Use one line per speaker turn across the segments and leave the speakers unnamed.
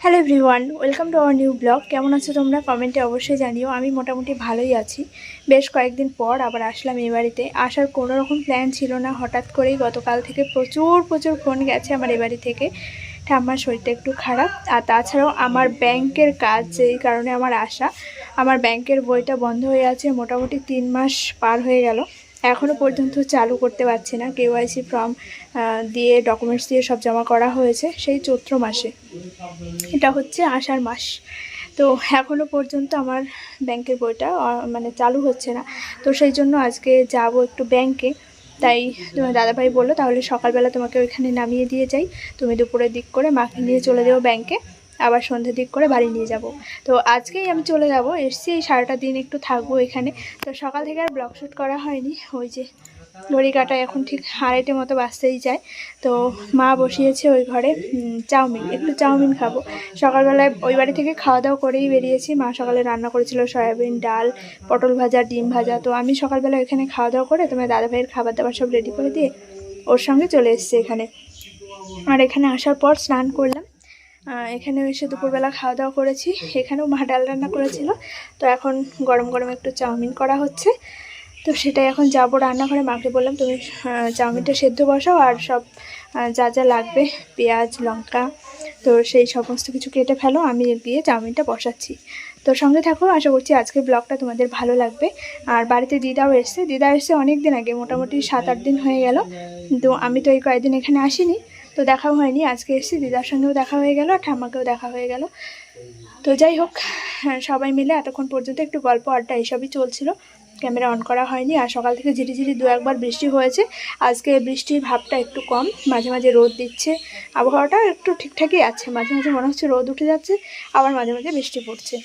Hello everyone welcome to our new blog কেমন আছো তোমরা? কমেন্টে অবশ্যই জানিও। আমি মোটামুটি ভালোই আছি। বেশ কয়েকদিন পর আবার আসলাম এই বাড়িতে। আসার কোনো রকম প্ল্যান ছিল না। হঠাৎ করেই গতকাল থেকে প্রচুর প্রচুর ফোন গেছে আমার এ বাড়ি থেকে। ঠাম্মার শরীরটা একটু খারাপ। আর তাছাড়াও আমার ব্যাংকের কাজ, যেই কারণে আমার আসা আমার ব্যাংকের বইটা বন্ধ হয়ে আছে। মোটামুটি তিন মাস পার হয়ে গেল। এখনও পর্যন্ত চালু করতে পারছি না। কেওয়াইসি ফর্ম দিয়ে ডকুমেন্টস দিয়ে সব জমা করা হয়েছে সেই চৈত্র মাসে। এটা হচ্ছে আষাঢ় মাস। তো এখনও পর্যন্ত আমার ব্যাংকের বইটা মানে চালু হচ্ছে না। তো সেই জন্য আজকে যাব একটু ব্যাংকে। তাই তোমার দাদাভাই বলল, তাহলে সকালবেলা তোমাকে ওইখানে নামিয়ে দিয়ে যাই। তুমি দুপুরের দিক করে মাকে নিয়ে চলে যাও ব্যাংকে। আবার সন্ধ্যের দিক করে বাড়ি নিয়ে যাব। তো আজকেই আমি চলে যাব, এসছি, এই সারাটা দিন একটু থাকব এখানে। তো সকাল থেকে আর ব্লগ শ্যুট করা হয়নি, ওই যে ঘড়ি কাটা এখন ঠিক আড়াইটে মতো বাঁচতেই যায়। তো মা বসিয়েছে ওই ঘরে চাউমিন, একটু চাউমিন খাব। সকালবেলায় ওই বাড়ি থেকে খাওয়া দাওয়া করেই বেরিয়েছি। মা সকালে রান্না করেছিল সয়াবিন, ডাল, পটল ভাজা, ডিম ভাজা। তো আমি সকালবেলা ওইখানে খাওয়া দাওয়া করে তোমার দাদা ভাইয়ের খাবার দাবার সব রেডি করে দিয়ে ওর সঙ্গে চলে এসেছি এখানে। আর এখানে আসার পর স্নান করলাম। এখানে এসে দুপুরবেলা খাওয়া দাওয়া করেছি। এখানেও মা ডাল রান্না করেছিল। তো এখন গরম গরম একটু চাউমিন করা হচ্ছে। তো সেটাই এখন যাব রান্নাঘরে। মাকে বললাম, তুমি চাউমিনটা সেদ্ধ বসাও আর সব যা যা লাগবে, পেঁয়াজ, লঙ্কা, তো সেই সমস্ত কিছু কেটে ফেলো। আমি গিয়ে চাউমিনটা বসাচ্ছি। তো সঙ্গে থাকো, আশা করছি আজকের ব্লগটা তোমাদের ভালো লাগবে। আর বাড়িতে দিদাও এসছে। দিদা এসছে অনেক দিন আগে, মোটামুটি সাত, আট দিন হয়ে গেল। তো আমি তো এই কয়েকদিন এখানে আসিনি। তো দেখাও হয়নি আজকে এসেছি দিদার সঙ্গেও দেখা হয়ে গেল আর ঠাম্মাকেও দেখা হয়ে গেল। তো যাই হোক হ্যাঁ, সবাই মিলে এতক্ষণ পর্যন্ত একটু গল্প আড্ডা এসবই চলছিল। ক্যামেরা অন করা হয়নি আর সকাল থেকে ঝিরিঝিরি দু একবার বৃষ্টি হয়েছে। আজকে বৃষ্টির ভাবটা একটু কম মাঝে মাঝে রোদ দিচ্ছে। আবহাওয়াটা একটু ঠিকঠাকই আছে মাঝে মাঝে মনে হচ্ছে রোদ উঠে যাচ্ছে আবার মাঝে মাঝে বৃষ্টি পড়ছে।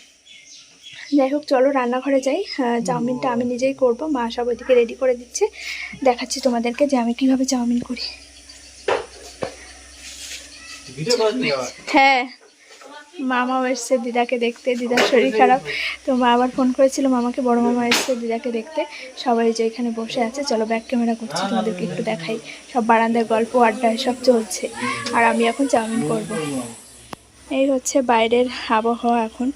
যাই হোক চলো রান্নাঘরে যাই। আহ, চাউমিনটা আমি নিজেই করব মা সব ওইদিকে রেডি করে দিচ্ছে। দেখাচ্ছি তোমাদেরকে যে আমি কীভাবে চাউমিন করি
ভিডিও করে নিয়ে আবার
হ্যাঁ। মামাও এসছে দিদাকে দেখতে, দিদার শরীর খারাপ। তো মা আবার ফোন করেছিল মামাকে, বড় মামা এসছে দিদাকে দেখতে। সবাই যে এখানে বসে আছে, চলো ব্যাক ক্যামেরা করছি, তোমাদেরকে একটু দেখাই। সব বারান্দায় গল্প, আড্ডা, সব চলছে। আর আমি এখন চাউমিন করব। এই হচ্ছে বাইরের আবহাওয়া এখন।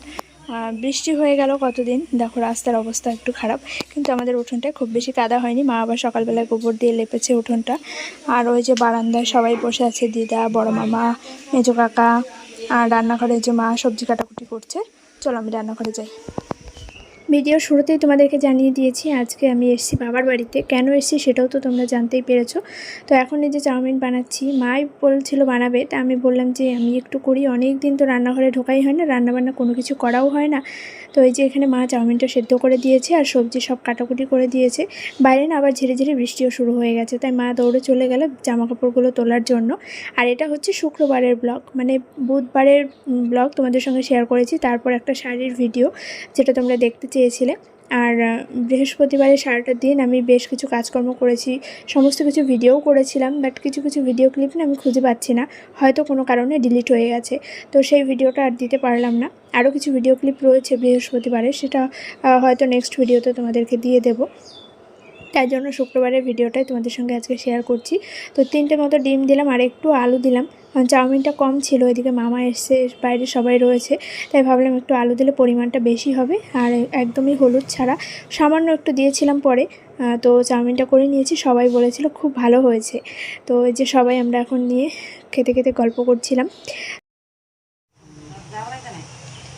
বৃষ্টি হয়ে গেল কতদিন? দেখো, রাস্তার অবস্থা একটু খারাপ, কিন্তু আমাদের উঠোনটায় খুব বেশি কাদা হয়নি। মা আবার সকালবেলায় গোবর দিয়ে লেপেছে উঠোনটা। আর ওই যে বারান্দায় সবাই বসে আছে, দিদা, বড় মামা, মেজো কাকা, আর রান্নাঘরে যে মা সবজি কাটাকুটি করছে, চলো আমি রান্নাঘরে যাই। ভিডিও শুরুতেই তোমাদেরকে জানিয়ে দিয়েছি, আজকে আমি এসেছি বাবার বাড়িতে। কেন এসেছি সেটাও তো তোমরা জানতেই পেরেছ। তো এখন এই যে চাউমিন বানাচ্ছি, মাই বলছিল বানাবে, তা আমি বললাম যে আমি একটু করি। অনেক দিন তো রান্নাঘরে ঢোকাই হয় না, রান্নাবান্না কোনো কিছু করাও হয় না। তো এই যে এখানে মা চাউমিনটা সেদ্ধ করে দিয়েছে আর সবজি সব কাটাকুটি করে দিয়েছে। বাইরে না আবার ঝিরে ঝিরে বৃষ্টিও শুরু হয়ে গেছে, তাই মা দৌড়ে চলে গেল জামা কাপড়গুলো তোলার জন্য। আর এটা হচ্ছে শুক্রবারের ব্লগ মানে বুধবারের ব্লগ তোমাদের সঙ্গে শেয়ার করেছি। তারপর একটা শাড়ির ভিডিও, যেটা তোমরা দেখতে চেয়েছিলে। আর আহ, বৃহস্পতিবারের সারাটা দিন আমি বেশ কিছু কাজকর্ম করেছি সমস্ত কিছু ভিডিওও করেছিলাম বাট কিছু কিছু ভিডিও ক্লিপ না আমি খুঁজে পাচ্ছি না। হয়তো কোনো কারণে ডিলিট হয়ে গেছে। তো সেই ভিডিওটা আর দিতে পারলাম না। আরও কিছু ভিডিও ক্লিপ রয়েছে বৃহস্পতিবারে সেটা হয়তো নেক্সট ভিডিওতে তোমাদেরকে দিয়ে দেবো। তাই জন্য শুক্রবারের ভিডিওটাই তোমাদের সঙ্গে আজকে শেয়ার করছি। তো তিনটে মতো ডিম দিলাম আর একটু আলু দিলাম। চাউমিনটা কম ছিল, এদিকে মামা এসছে, বাইরে সবাই রয়েছে, তাই ভাবলাম একটু আলু দিলে পরিমাণটা বেশি হবে, আর একদমই হলুদ ছাড়া। সামান্য একটু দিয়েছিলাম পরে তো চাউমিনটা করে নিয়েছি, সবাই বলেছিল খুব ভালো হয়েছে। তো এই যে সবাই আমরা এখন নিয়ে খেতে খেতে গল্প করছিলাম।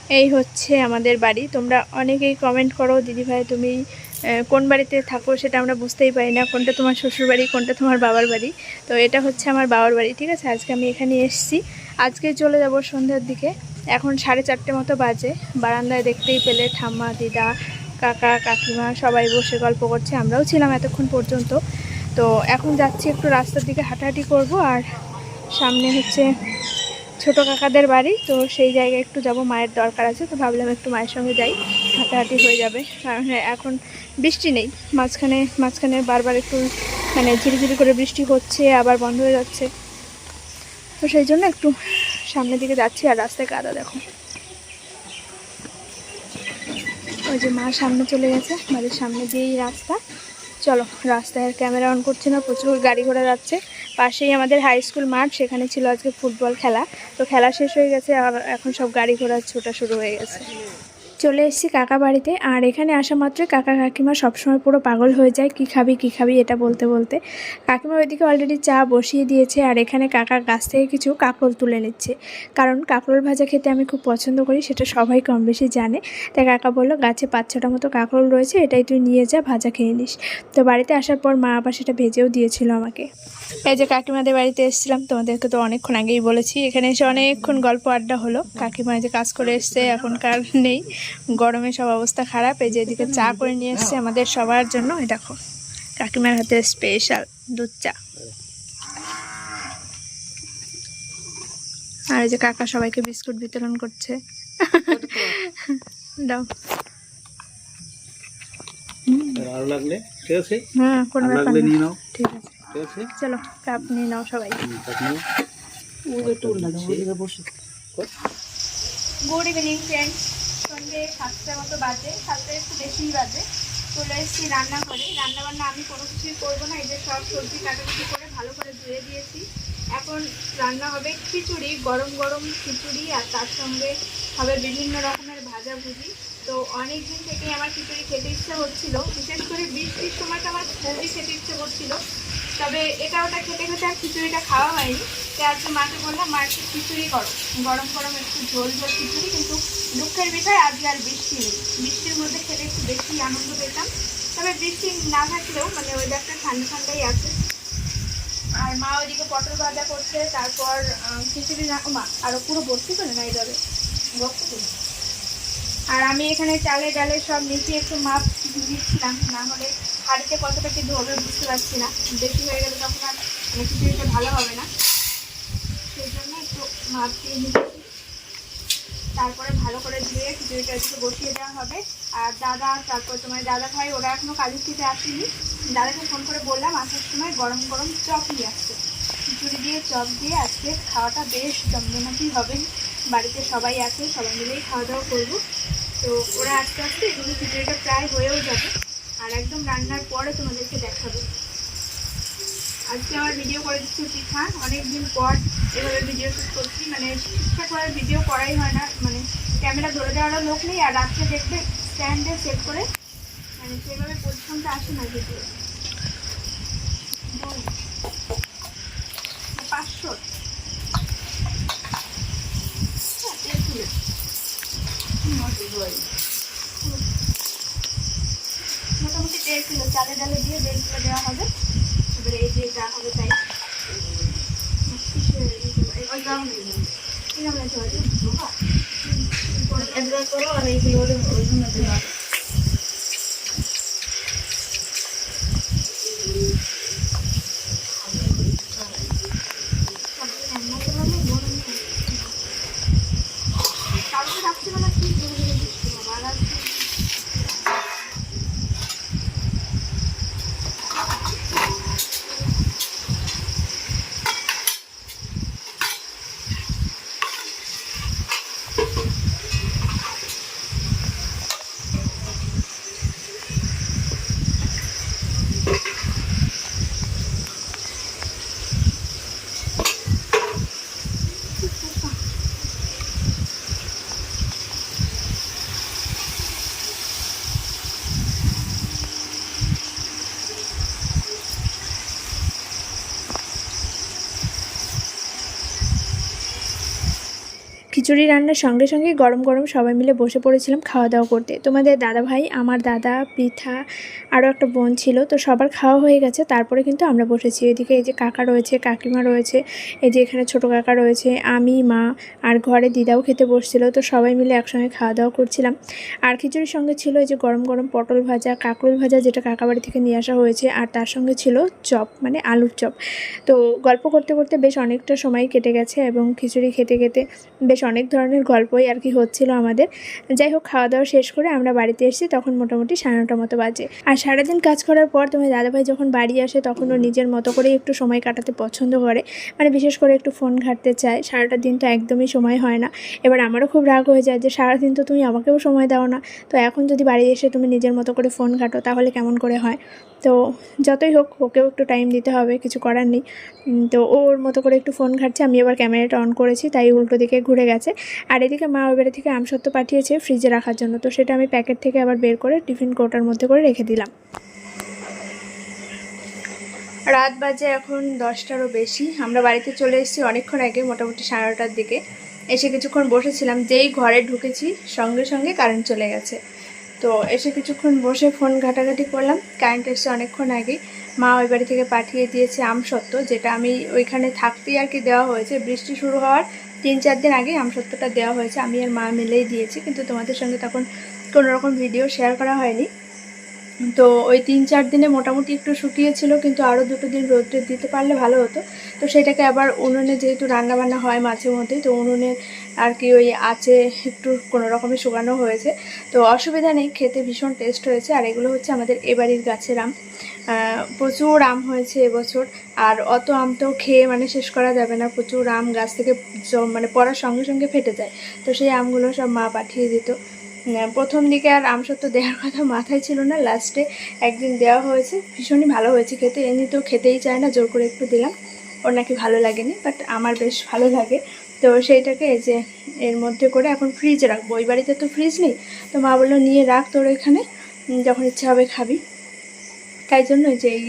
এই হচ্ছে আমাদের বাড়ি। তোমরা অনেকেই কমেন্ট করো দিদিভাই তুমি কোন বাড়িতে থাকো সেটা আমরা বুঝতেই পারি না। কোনটা তোমার শ্বশুর বাড়ি, কোনটা তোমার বাবার বাড়ি? তো এটা হচ্ছে আমার বাবার বাড়ি, ঠিক আছে? আজকে আমি এখানে এসেছি। আজকে চলে যাব সন্ধ্যার দিকে। এখন সাড়ে চারটে মতো বাজে। বারান্দায় দেখতেই পেলে ঠাম্মা, দিদা, কাকা, কাকিমা সবাই বসে গল্প করছে। আমরাও ছিলাম এতক্ষণ পর্যন্ত। তো এখন যাচ্ছি একটু রাস্তার দিকে হাঁটাহাঁটি করব। আর সামনে হচ্ছে ছোট কাকাদের বাড়ি তো সেই জায়গায় একটু যাব মায়ের দরকার আছে তো ভাবলাম একটু মায়ের সঙ্গে যাই হাঁটাহাঁটি হয়ে যাবে। কারণ হ্যাঁ, এখন বৃষ্টি নেই মাঝখানে মাঝখানে বারবার একটু মানে ঝিরিঝিরি করে বৃষ্টি হচ্ছে আবার বন্ধ হয়ে যাচ্ছে। তো সেই জন্য একটু সামনের দিকে যাচ্ছি আর রাস্তায় কাদা দেখো। ওই যে মা সামনে চলে গেছে বাড়ির সামনে দিয়েই রাস্তা। চলো, রাস্তায় ক্যামেরা অন করছে না, প্রচুর গাড়ি ঘোড়া যাচ্ছে। পাশেই আমাদের হাই স্কুল মাঠ, সেখানে ছিল আজকে ফুটবল খেলা। তো খেলা শেষ হয়ে গেছে আর এখন সব গাড়ি ঘোড়া ছোটা শুরু হয়ে গেছে। চলে এসেছি কাকা বাড়িতে। আর এখানে আসা মাত্রই কাকা কাকিমা সবসময় পুরো পাগল হয়ে যায়, কি খাবি কি খাবি এটা বলতে বলতে। কাকিমা ওইদিকে অলরেডি চা বসিয়ে দিয়েছে আর এখানে কাকা গাছ থেকে কিছু কাকরোল তুলে নিচ্ছে। কারণ কাকরোল ভাজা খেতে আমি খুব পছন্দ করি, সেটা সবাই কম বেশি জানে। তাই কাকা বলল, গাছে পাঁচ ছটা মতো কাকরোল রয়েছে, এটাই তুই নিয়ে যা, ভাজা খেয়ে নিস। তো বাড়িতে আসার পর মা আবার সেটা ভেজেও দিয়েছিল আমাকে। এই যে কাকিমাদের বাড়িতে এসেছিলাম, তোমাদেরকে তো অনেকক্ষণ আগেই বলেছি। এখানে এসে অনেকক্ষণ গল্প আড্ডা হলো। কাকিমা যে কাজ করে এসছে, এখনকার নেই। গরমে সব অবস্থা খারাপ এই যে এদিকে চা করে নিয়ে এসছে আমাদের সবার জন্য। এই দেখো কাকিমার হাতে স্পেশাল দুধ চা। আর এই যে কাকা সবাইকে বিস্কুট বিতরণ করছে। দাও।
ভালো লাগলে ঠিক আছে?
হ্যাঁ কোনো ব্যাপার
লাগলে
না
নিয়ে নাও।
ঠিক আছে।
ঠিক আছে?
চলো কাপ নিয়ে নাও সবাই।
কাপ নাও।
গুড ইভিনিং ফ্রেন্ড সন্ধ্যে সাতটার মতো বাজে, সাতটা একটু বেশিই বাজে। চলে এসেছি রান্নাঘরে। রান্নাবান্না আমি কোনো কিছুই করব না, এই যে সব সবজি কাটাকুটি করে ভালো করে ধুয়ে দিয়েছি। এখন রান্না হবে খিচুড়ি, গরম গরম খিচুড়ি, আর তার সঙ্গে হবে বিভিন্ন রকমের ভাজাভুজি। তো অনেক দিন থেকেই আমার খিচুড়ি খেতে ইচ্ছে হচ্ছিল বিশেষ করে বৃষ্টির সময়টা আমার খুবই খেতে ইচ্ছে করছিল। তবে এটা ওটা খেতে খেতে আর খিচুড়িটা খাওয়া হয়নি। তো আজকে মাকে বললাম, মা, একটু খিচুড়ি করো। গরম গরম একটু ঝোল ঝোল খিচুড়ি, কিন্তু দুঃখের বিষয় আজকে আর বৃষ্টি নেই। বৃষ্টির মধ্যে খেতে একটু বেশি আনন্দ পেতাম। তবে বৃষ্টি না থাকলেও মানে ওয়েদারটা ঠান্ডা ঠান্ডাই আছে। আর মা ওইদিকে পটল ভাজা করছে, তারপর খিচুড়ি না মা আরও পুরো ভর্তি করে না এইভাবে ভর্তি করে আর আমি এখানে চালে ডালে সব মিশিয়ে একটু মাপ দিচ্ছিলাম, না হলে হাড়িতে কতটা কি ধরবে বুঝতে পারছি না। বেশি হয়ে গেলে তখন আর মানে খিচুড়িটা ভালো হবে না। সেই জন্য একটু মাপ দিয়ে নিচ্ছি তারপরে ভালো করে ধুয়ে খিচুড়িটা একটু বসিয়ে দেওয়া হবে। আর দাদা, তারপর তোমার দাদা ভাই, ওরা এখনও কাজের থেকে আসেনি। দাদাকে ফোন করে বললাম, আসার সময় গরম গরম চপ নিয়ে আসছে। খিচুড়ি দিয়ে, চপ দিয়ে আজকে খাওয়াটা বেশ জমজমাটি হবে। বাড়িতে সবাই আছে, সবাই মিলেই খাওয়া দাওয়া করব। তো ওরা আস্তে আস্তে এগুলো খিচুড়িটা প্রায় হয়েও যাবে। আর একদম রান্নার পরে তোমাদেরকে দেখাবো। আজকে আমার ভিডিও করে দিচ্ছি পিঠা। অনেকদিন পর এভাবে ভিডিও শ্যুট করছি। মানে ঠিকঠাক করে ভিডিও করাই হয় না। মানে ক্যামেরা ধরে দেওয়ারও লোক নেই আর রাত্রে দেখবে স্ট্যান্ডে সেট করে মানে সেভাবে পরিশ্রমটা আসে না ভিডিও পাঁচশো। হ্যাঁ, দেড় কিলো চালে ডালে দিয়ে কিলো দেওয়া হবে। এবারে এই যে যা হবে তাই। কিসের এই- ওই গ্রাউন্ড কি নাম আছে ওই যে? একবার করো আর এইগুলো ওই জন্য দেওয়া হবে। সবজি রান্না করলে গরম হয়। কালকে রাত্রিবেলা কি জোরে জোরে বৃষ্টি বাবা আর আজকে খিচুড়ি রান্নার সঙ্গে সঙ্গে গরম গরম সবাই মিলে বসে পড়েছিলাম খাওয়া দাওয়া করতে। তোমাদের দাদা ভাই আমার দাদা, পিঠা আরও একটা বোন ছিল, তো সবার খাওয়া হয়ে গেছে। তারপরে কিন্তু আমরা বসেছি। এদিকে এই যে কাকা রয়েছে, কাকিমা রয়েছে, এই যে এখানে ছোটো কাকা রয়েছে, আমি, মা আর ঘরে দিদাও খেতে বসছিল, তো সবাই মিলে একসঙ্গে খাওয়া দাওয়া করছিলাম। আর খিচুড়ির সঙ্গে ছিল এই যে গরম গরম পটল ভাজা, কাঁকরোল ভাজা যেটা কাকা বাড়ি থেকে নিয়ে আসা হয়েছে, আর তার সঙ্গে ছিল চপ মানে আলুর চপ। তো গল্প করতে করতে বেশ অনেকটা সময় কেটে গেছে এবং খিচুড়ি খেতে খেতে বেশ অনেক অনেক ধরনের গল্পই আর কি হচ্ছিল আমাদের। যাই হোক খাওয়া দাওয়া শেষ করে আমরা বাড়িতে এসেছি, তখন মোটামুটি সাড়ে নটার মতো বাজে। আর সারাদিন কাজ করার পর তোমার দাদাভাই যখন বাড়ি আসে, তখন ও নিজের মতো করেই একটু সময় কাটাতে পছন্দ করে। মানে বিশেষ করে একটু ফোন ঘাঁটতে চায়, সারাটা দিন তো একদমই সময় হয় না। এবার আমারও খুব রাগ হয়ে যায় যে, সারাদিন তো তুমি আমাকেও সময় দাও না। তো এখন যদি বাড়ি এসে তুমি নিজের মতো করে ফোন ঘাটো, তাহলে কেমন করে হয়? তো যতই হোক, ওকেও একটু টাইম দিতে হবে, কিছু করার নেই। তো ওর মতো করে একটু ফোন ঘাটছে, আমি এবার ক্যামেরাটা অন করেছি, তাই উল্টো দিকে ঘুরে গেছে। আর এদিকে মা ওই বাড়ি থেকে আমসত্ত্ব পাঠিয়েছে ফ্রিজে রাখার জন্য। তো সেটা আমি প্যাকেট থেকে আবার বের করে টিফিন কোটার মধ্যে করে রেখে দিলাম। রাত বাজে এখন দশটারও বেশি। আমরা বাড়িতে চলে এসেছি অনেকক্ষণ আগে, মোটামুটি সাড়ে নটার দিকে। এসে কিছুক্ষণ বসেছিলাম, যেই ঘরে ঢুকেছি সঙ্গে সঙ্গে কারেন্ট চলে গেছে। তো এসে কিছুক্ষণ বসে ফোন ঘাটাঘাটি করলাম। কারেন্ট এসে অনেকক্ষণ আগে। মা ওই বাড়ি থেকে পাঠিয়ে দিয়েছে আমসত্ত্ব, যেটা আমি ওইখানে থাকতেই আর কি দেওয়া হয়েছে। বৃষ্টি শুরু হওয়ার তিন চার দিন আগে আমসত্ত্বটা দেওয়া হয়েছে। আমি আর মা মিলেই দিয়েছি, কিন্তু তোমাদের সঙ্গে তখন কোনো রকম ভিডিও শেয়ার করা হয়নি। তো ওই তিন চার দিনে মোটামুটি একটু শুকিয়েছিল, কিন্তু আরও দুটো দিন রোদ্রে দিতে পারলে ভালো হতো। তো সেটাকে আবার উনুনে যেহেতু রান্নাবান্না হয় মাঝে মধ্যেই তো উনুনে আর কি ওই আঁচে একটু কোনো রকমে শুকানো হয়েছে। তো অসুবিধা নেই, খেতে ভীষণ টেস্ট হয়েছে। আর এগুলো হচ্ছে আমাদের এবাড়ির গাছের আম। প্রচুর আম হয়েছে এবছর। আর অত আম তো খেয়ে মানে শেষ করা যাবে না। প্রচুর আম গাছ থেকে মানে পড়ার সঙ্গে সঙ্গে ফেটে যায়। তো সেই আমগুলো সব মা পাঠিয়ে দিত। প্রথম দিকে আর আমসত্ত্ব দেওয়ার কথা মাথায় ছিল না। লাস্টে একদিন দেওয়া হয়েছে। ভীষণই ভালো হয়েছে খেতে। এমনিতেও খেতেই চায় না, জোর করে একটু দিলাম। ওর নাকি ভালো লাগেনি বাট আমার বেশ ভালো লাগে। তো সেইটাকে এই যে এর মধ্যে করে এখন ফ্রিজে রাখব। ওই বাড়িতে তো ফ্রিজ নেই। তো মা বলল, নিয়ে রাখ তোর এখানে যখন ইচ্ছা হবে খাবি। তাই জন্য যে এই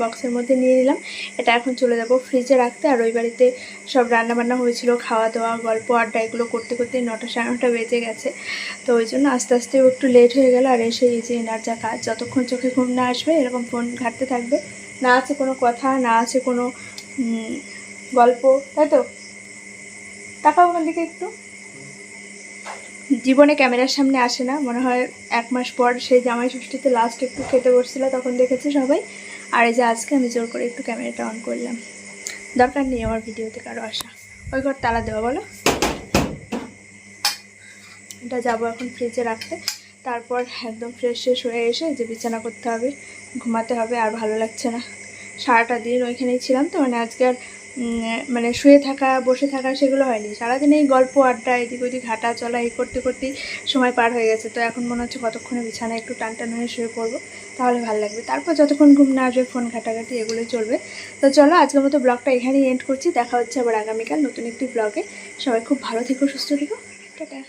বক্সের মধ্যে নিয়ে নিলাম। এটা এখন চলে যাব ফ্রিজে রাখতে। আর ওই বাড়িতে সব রান্না বান্না হয়েছিল খাওয়া দাওয়া গল্প, আড্ডা, এগুলো করতে করতে নটা সাড়ে নটা বেজে গেছে। তো ওই জন্য আস্তে আস্তে একটু লেট হয়ে গেল। আর এসে এই যে এনার যা কাজ, যতক্ষণ চোখে ঘুম না আসবে, এরকম ফোন ঘাটতে থাকবে। না আছে কোনো কথা, না আছে কোনো গল্প, তাই তো? তাকাও ওখান দিকে একটু। জীবনে ক্যামেরার সামনে আসে না। মনে হয় এক মাস পর সেই জামাই ষষ্ঠীতে লাস্ট একটু খেতে বসছিল, তখন দেখেছে সবাই। আর এই যে আজকে আমি জোর করে একটু ক্যামেরাটা অন করলাম। দরকার নেই আমার ভিডিওতে কারও আসা। ওই ঘর তালা দেওয়া, বলো। এটা যাব এখন ফ্রিজে রাখতে। তারপর একদম ফ্রেশ শেষ হয়ে এসে যে বিছানা করতে হবে, ঘুমাতে হবে, আর ভালো লাগছে না। সারাটা দিন ওইখানেই ছিলাম তো মানে আজকে আর মানে শুয়ে থাকা, বসে থাকা সেগুলো হয়নি। সারাদিন এই গল্প, আড্ডা, এদিক ওদিক হাঁটা, চলা, এই করতে করতেই সময় পার হয়ে গেছে। তো এখন মনে হচ্ছে কতক্ষণে বিছানায় একটু টান টান হয়ে শুয়ে পড়ব, তাহলে ভালো লাগবে। তারপর যতক্ষণ ঘুম না আসবে, ফোন ঘাটাঘাটি এগুলোই চলবে। তো চলো, আজকের মতো ব্লগটা এখানেই এন্ড করছি। দেখা হচ্ছে আবার আগামীকাল নতুন একটি ব্লগে। সবাই খুব ভালো থেকো, সুস্থ থেকো। টাটা।